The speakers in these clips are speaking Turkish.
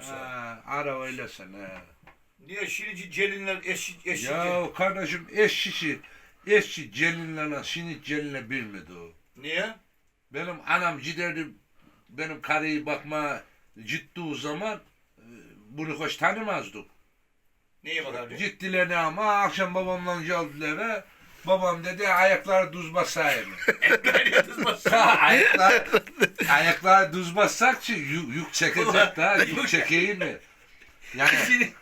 hepsi. Ha, ara öylesin ha. Niye şimdi gelinler eşi eşi. Ya kardeşim eşçisi, eşçi Celin'le şimdi Celin'le bir miydi o? Niye? Benim anam giderdi benim karıyı bakma ciddi zaman e, bunu hoş tanımazdık. Neye bakar? Gittiler ne ama akşam babamla geldiler ve babam dedi ayakları düz basayım. ayaklar, ayakları düz bassak ki yük, yük çekecek daha yük çekeyim mi? Yani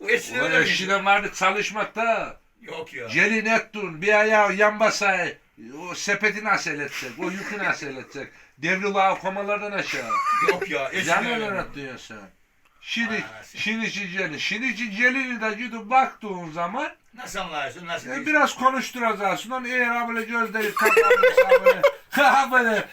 o eşine vardı çalışmakta. Yok ya. Gelin ettun bir ayağı yan basay. O sepeti nasıl edecek? O yükü nasıl edecek? Devrila komalardan aşağı. Yok ya. Yan öyle diyorsun sen- şimdi gelin. Şimdi gelini de gidip baktığın zaman Nasıl anlarsın? Nasıl? e, biraz konuşturacaksın. Onu eğer böyle gözleri kapanırsa böyle, ha böyle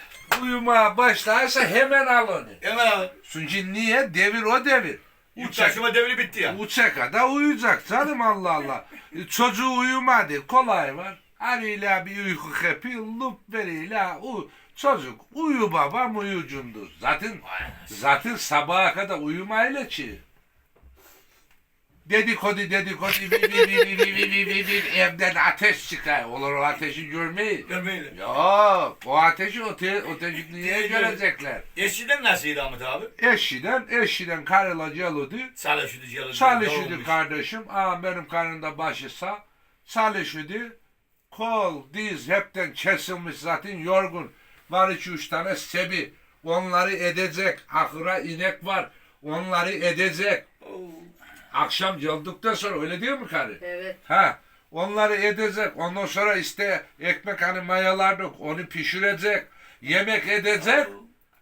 uyumaya başlarsa hemen al onu. Hemen al. Çünkü niye? Devir o devir. Yük Uçak, taşıma devri bitti ya. uçaka da uyuyacak canım Allah Allah. E, Çocuğu uyumadı. Kolay var. Arıyla bir uyku kepi, lup veriyle uy. Çocuk uyu babam uyucundur. Zaten zaten sabaha kadar uyumayla ki. Dedikodu dedikodu vi vi vi vi vi vi vi vi vi evden ateş çıkar. Olur o ateşi görmeyi. Görmeyle. Yok o ateşi öte, ötecikliğe görecekler. Eskiden nasılydı Ahmet abi? Eşiden eşiden karıyla calıdı. Çalışıyordu yalı. Çalışıyordu kardeşim. Aa, benim karnımda başı sağ. Çalışıyordu. Kol, diz hepten kesilmiş zaten yorgun. Var iki üç tane sebi. Onları edecek. Ahıra inek var. Onları edecek. Akşam geldikten sonra öyle değil mi karı? Evet. Ha. Onları edecek. Ondan sonra işte ekmek hani mayalardık. Onu pişirecek. Yemek edecek.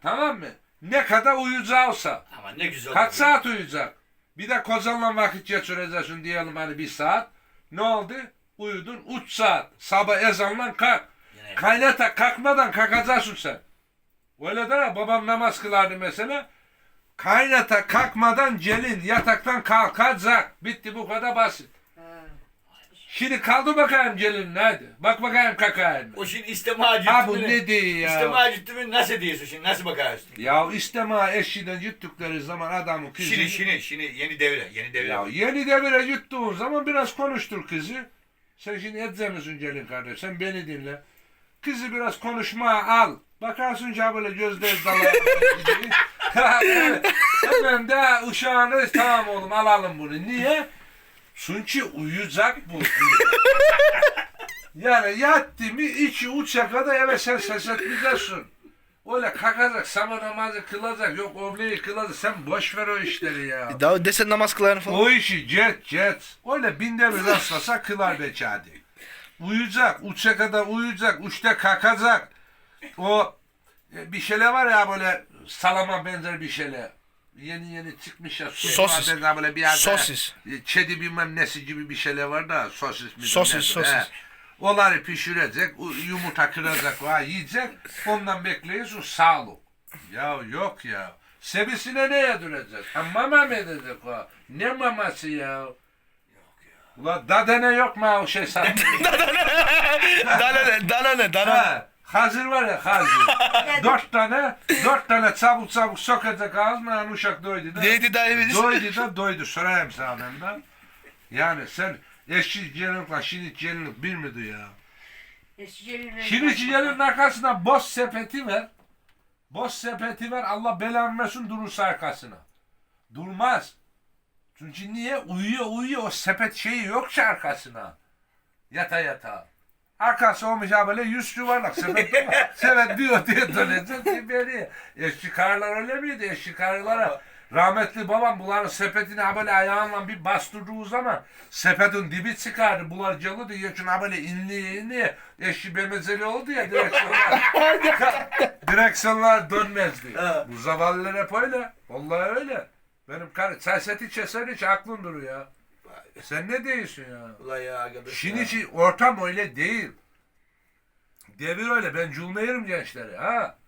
Tamam mı? Ne kadar uyuyacaksa. Ama ne güzel. Kaç oldu. saat uyuyacak? Bir de kozanla vakit geçireceksin diyelim hani bir saat. Ne oldu? Uyudun 3 saat. Sabah ezanla kalk. Kaynata kalkmadan kalkacaksın sen. Öyle de babam namaz kılardı mesela. Kaynata kalkmadan gelin yataktan kalkacak. Bitti bu kadar basit. Şimdi kaldı bakayım gelin hadi. Bak bakayım kakayım. O şimdi isteme acıttı Ha bu ne diyor ya? İsteme acıttı mı nasıl diyorsun şimdi? Nasıl bakarsın? Ya istema eşiden gittikleri zaman adamı kızı. Şini şini şini yeni devre yeni devre. Ya yeni devire gittiğin zaman biraz konuştur kızı. Sen şimdi edzemiyorsun gelin kardeş. Sen beni dinle. Kızı biraz konuşmaya al. Bakarsın ki böyle gözleri dalar. Hemen de uşağını tamam oğlum alalım bunu. Niye? Çünkü uyuyacak bu. yani yattı mı içi uçacak kadar eve sen ses etmeyeceksin. Öyle kalkacak, sabah namazı kılacak, yok obleyi kılacak. Sen boş ver o işleri ya. Daha desen namaz kılarını falan. O işi cet cet. Öyle binde bir rastlasa kılar beçadi. Uyuyacak. Uçacak kadar uyuyacak. Uçta kalkacak. O e, bir şeyler var ya böyle salama benzer bir şeyler. Yeni yeni çıkmış ya. Sosis. Benzer böyle bir yerde. Sosis. e, Çedi bilmem nesi gibi bir şeyler var da sosis mi? Sosis, nedir, sosis. he. Onları pişirecek, yumurta kıracak, ha, yiyecek. Ondan bekliyorsun sağlık. Ya yok ya. Sebisine ne yedirecek? Ha, mama mı edecek o? Ne maması ya? Ula dadene yok mu o şey sana? Dana ne? Dana ne? Dana. ha, hazır var ya hazır. dört tane, dört tane çabuk çabuk sokacak ağzına yani uşak doydu da. Neydi daha eviniz? Doydu da doydu. Sorayım sana ben de. Yani sen eşi gelinlikle şimdi gelinlik bir miydi ya? Şimdi gelinin arkasına boş sepeti ver. Boş sepeti ver Allah belanı versin durursa arkasına. Durmaz. Çünkü niye? Uyuyor uyuyor o sepet şeyi yok ki arkasına. Yata yata. Arkası olmuş ha böyle yüz yuvarlak sepet değil mi? sepet bir öteye dönecek bir beri. Eşki karılar öyle miydi? Eşki karılara rahmetli babam bunların sepetini ha böyle ayağınla bir bastırdığı zaman sepetin dibi çıkardı. Bunlar calı diye çünkü ha böyle inli inli eşki bemezeli oldu ya direksiyonlar. direksiyonlar dönmezdi. Bu zavallılar hep öyle. Vallahi öyle. Benim karı çay seti çesen hiç aklın duruyor ya. Sen ne diyorsun ya? Ulan ya arkadaş. Şimdi ki ortam öyle değil. Devir öyle. Ben culmayırım gençleri ha.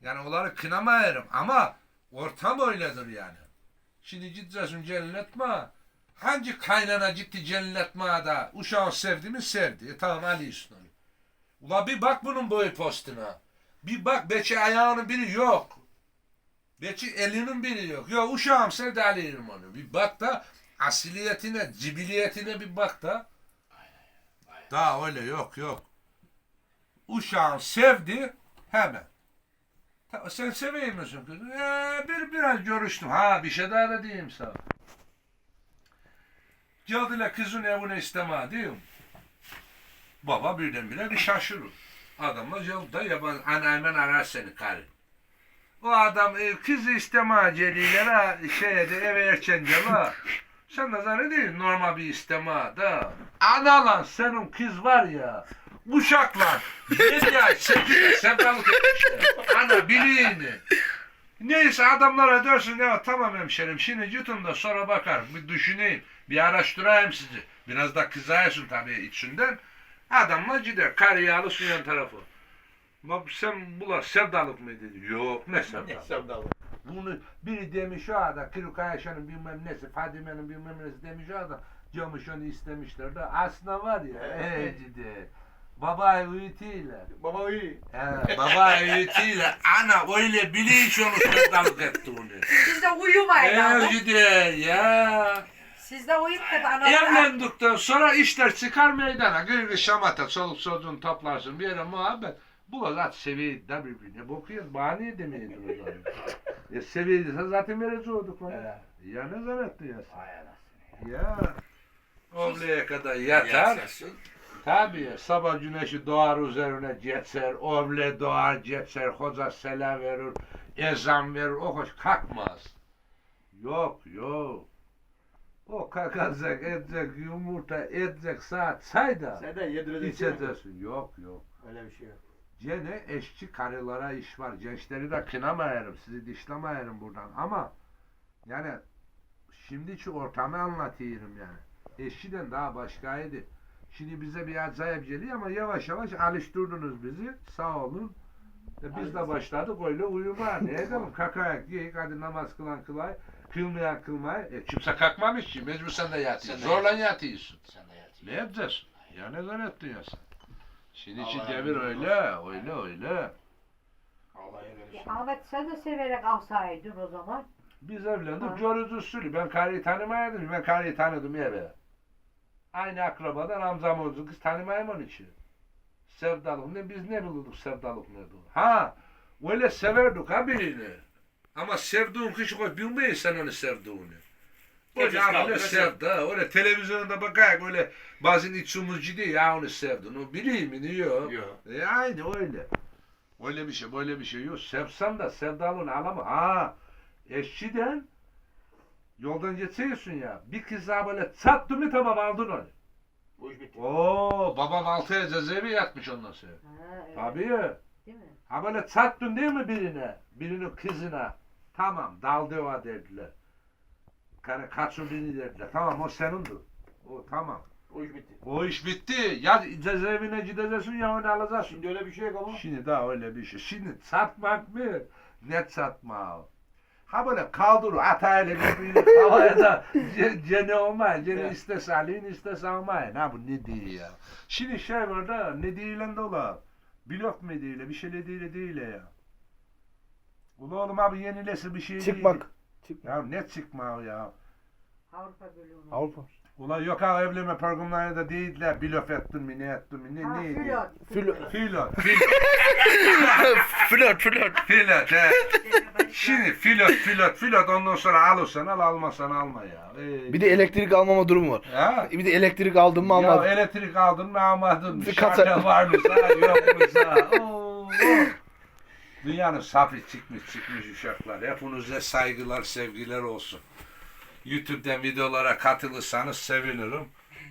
Yani onları kınamayırım ama ortam öyledir yani. Şimdi gideceksin celletme. Hangi kaynana gitti celletme da uşağı sevdi mi sevdi. E, tamam Ali üstüne. Ula bir bak bunun boy postuna. Bir bak beçe ayağının biri yok. De ki elinin biri yok. Yok uşağım sevdalıyım onu. Bir bak da asiliyetine, cibiliyetine bir bak da. Daha öyle yok yok. Uşağın sevdi hemen. Ta, sen seviyor musun kızı? Ee, bir biraz görüştüm. Ha bir şey daha da diyeyim sana. Geldiler kızın evine isteme mi? Baba birdenbire bir şaşırır. Adamla yolda yaban anneannen arar seni karı. O adam e, kızı isteme acelilere şeyde eve erken gele. Sen de zannediyorsun normal bir isteme da. Ana lan senin kız var ya. Uşaklar. Yedi ay sekiz sevdalık etmişler. Ana biliğini. Neyse adamlara dersin ya tamam hemşerim şimdi yutun da sonra bakar bir düşüneyim bir araştırayım sizi. Biraz da kızarsın tabii içinden. Adamla gider karıya alırsın yan tarafı. Bak sen bula sevdalık mı dedi. Yok ne sevdalık. Bunu biri demiş o adam Kırık Ayşe'nin bilmem nesi Fadime'nin bilmem nesi demiş o adam. Camış onu istemişler de aslında var ya. Ee, ciddi. Baba uyutuyla. Baba iyi. He, baba uyutuyla. Ana öyle bilinç onu sevdalık etti onu. Siz de uyumayın ama. Ee, ciddi ya. Siz de uyuyup da analar. Evlendikten sonra işler çıkar meydana. Gırgır şamata, çoluk çocuğunu toplarsın bir yere muhabbet. Bu zat seviydi de birbirine. Bakıyoruz, bahane demeyiz o zaman. ya seviydi, zaten verecektik lan. Ya ne zannetti ya sen? Ya. Obleye kadar yatar. Tabii ya, sabah güneşi doğar üzerine geçer, oble doğar geçer, hoca selam verir, ezan verir, o hoş kalkmaz. Yok yok. O kalkacak, edecek, yumurta edecek saat de yedireceksin. içeceksin. Yok yok. Öyle bir şey yok. Gene eşçi karılara iş var. Gençleri de kınamayarım, sizi dişlemayarım buradan ama yani şimdiki ortamı anlatıyorum yani. Eşçiden daha başkaydı. Şimdi bize bir acayip geliyor ama yavaş yavaş alıştırdınız bizi. Sağ olun. E biz de başladık öyle uyumaya. Ne edelim? Kakaya giyik, hadi namaz kılan kılay, kılmayan kılmay. E kimse kalkmamış ki, mecbur sen de yatıyorsun. Zorla yatıyorsun. Sen de yat. Ne yapacağız? Ya ne zannettin ya sen? Şimdiki Allah devir öyle, öyle, öyle. Allah'a emanet Ahmet sen de severek alsaydın o zaman. Biz evlendik, Ha. görüz usulü. Ben karıyı tanımayaydım, ben karıyı tanıdım eve. Aynı akrabadan amcam oldu, kız tanımayayım onun için. Sevdalık ne, biz ne bilirdik sevdalık ne bu? Ha, öyle severdik ha birini. Ama sevdiğin kişi koy, bilmeyiz sen onu sevdiğini. Gecesi Hoca kaldı, öyle ne sevdi ha, öyle televizyonda bakarak öyle bazen içimiz ciddi ya onu sevdin, o bileyim mi diyor. Yok. E aynı öyle. Öyle bir şey, böyle bir şey yok. Sevsen de sevdalığını alama. Ha, eşçiden yoldan geçiyorsun ya. Bir kız daha böyle çattı mı tamam aldın onu. Bu iş bitti. Oo, babam altı ay cezaevi yatmış ondan sonra. Ha, evet. Tabii. Değil mi? Ha böyle çattın değil mi birine? Birinin kızına. Tamam, daldı o dediler. Kaçırdığını dediler. Tamam, o senindir. O tamam. Bu iş bitti. O iş bitti. Ya cezaevine gideceksin ya onu alacaksın. Şimdi öyle bir şey yok ama. Şimdi daha öyle bir şey. Şimdi satmak mı? Ne satma? Ha böyle kaldır atayla birbirini havaya da cene olmayın. Evet. istese alın istese almayın. Ha bu ne diyor ya? Şimdi şey var da ne diyeyle de ola. Blok mu değil bir şey değil değil ya. Ula oğlum abi yenilesi bir şey Çık değil. Bak. Çık. Ya ne çıkma ya. Avrupa bölümü. Avrupa. Ula yok ha evlenme programlarında değiller. Blok ettin mi ne ettin mi ne Ha, neydi? flört. Flört. Filot. flört flört. Filot he. Şimdi filot filot filot ondan sonra alırsan al almazsan alma ya. Ee, Bir de elektrik almama durumu var. ha? Bir de elektrik aldım mı Ya almadım. elektrik aldın mı almadın mı? Kata- var mı sana yok mu sana? Oo, oo. Dünyanın safi çıkmış çıkmış uşaklar. Hepinize saygılar sevgiler olsun. YouTube'dan videolara katılırsanız sevinirim.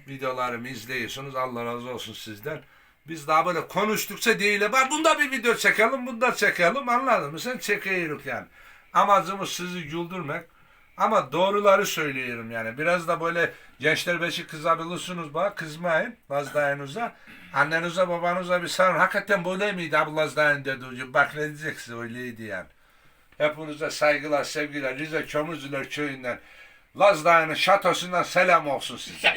Videolarımı izliyorsunuz. Allah razı olsun sizden. Biz daha böyle konuştukça değil. Bak bunda bir video çekelim, bunda çekelim. Anladın mı? Sen çekiyoruz yani. Amacımız sizi güldürmek. Ama doğruları söylüyorum yani. Biraz da böyle gençler beşi kızabilirsiniz bak. Kızmayın Lazdayınıza. Annenize babanıza bir sarın. Hakikaten böyle miydi abi Lazdayın dediği gibi. Bak ne diyeceksin öyleydi yani. Hepinize saygılar, sevgiler. Rize Kömürcüler köyünden Lazdayı'nın şatosundan selam olsun size.